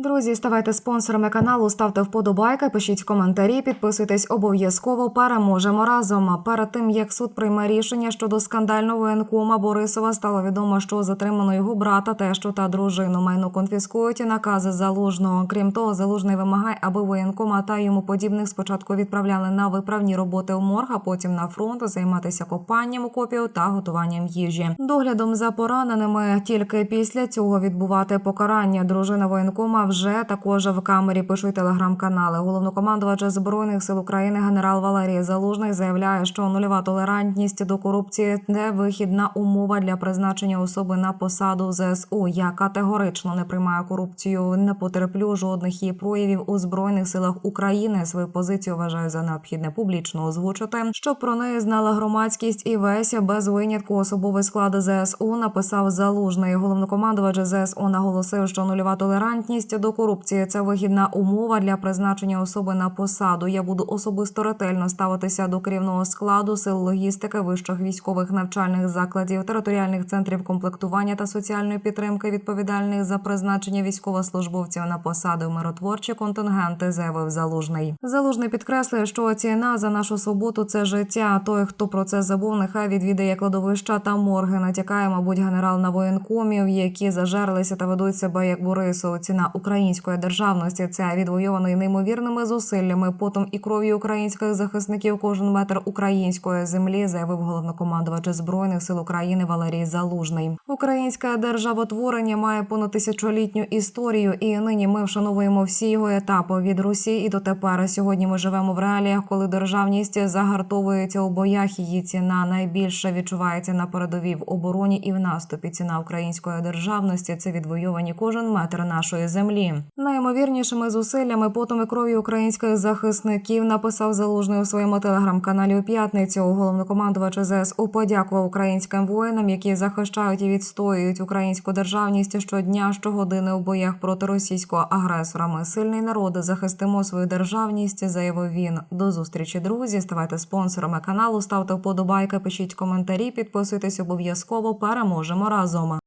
Друзі, ставайте спонсорами каналу, ставте вподобайки, пишіть коментарі, підписуйтесь обов'язково. Переможемо разом. А Перед тим як суд прийме рішення щодо скандального воєнкома Борисова, стало відомо, що затримано його брата, тещу та дружину. Майно конфіскують і накази залужного. Крім того, залужний вимагає, аби воєнкома та йому подібних спочатку відправляли на виправні роботи в морг, а потім на фронт займатися копанням окопів та готуванням їжі. Доглядом за пораненими тільки після цього відбувати покарання. Дружина воєнкома вже також в камері пишуть телеграм-канали. Головнокомандувач збройних сил України генерал Валерій Залужний заявляє, що нульова толерантність до корупції не вихідна умова для призначення особи на посаду ЗСУ. Я категорично не приймаю корупцію, не потерплю жодних її проявів у збройних силах України. Свою позицію вважаю за необхідне публічно озвучити, щоб про неї знала громадськість і весь без винятку особовий склад ЗСУ написав залужний. Головнокомандувач ЗСУ наголосив, що нульова толерантність до корупції це вигідна умова для призначення особи на посаду. Я буду особисто ретельно ставитися до керівного складу сил логістики, вищих військових навчальних закладів, територіальних центрів комплектування та соціальної підтримки, відповідальних за призначення військовослужбовців на посади в миротворчі контингенти, заявив залужний. Залужний підкреслює, що ціна за нашу свободу це життя. Той, хто про це забув, нехай відвідає кладовища та морги. Натякає, мабуть, генерал на воєнкомів, які зажерлися та ведуть себе як Борисов. Ціна української державності це відвойований неймовірними зусиллями, потом і кров'ю українських захисників. Кожен метр української землі заявив головнокомандувач збройних сил України Валерій Залужний. Українське державотворення має понад тисячолітню історію, і нині ми вшановуємо всі його етапи від Русі і дотепер. Сьогодні ми живемо в реаліях, коли державність загартовується у боях. Її ціна найбільше відчувається на передовій в обороні і в наступі. Ціна української державності це відвоювані кожен метр нашої землі. Наймовірнішими зусиллями, потом і кров'ю українських захисників написав залужний у своєму телеграм-каналі у п'ятницю. Головнокомандувач ЗСУ подякував українським воїнам, які захищають і відстоюють українську державність щодня, щогодини у боях проти російського агресора. Ми сильний народ, захистимо свою державність, заявив він. До зустрічі, друзі. Ставайте спонсорами каналу, ставте вподобайки, пишіть коментарі, підписуйтесь обов'язково. Переможемо разом.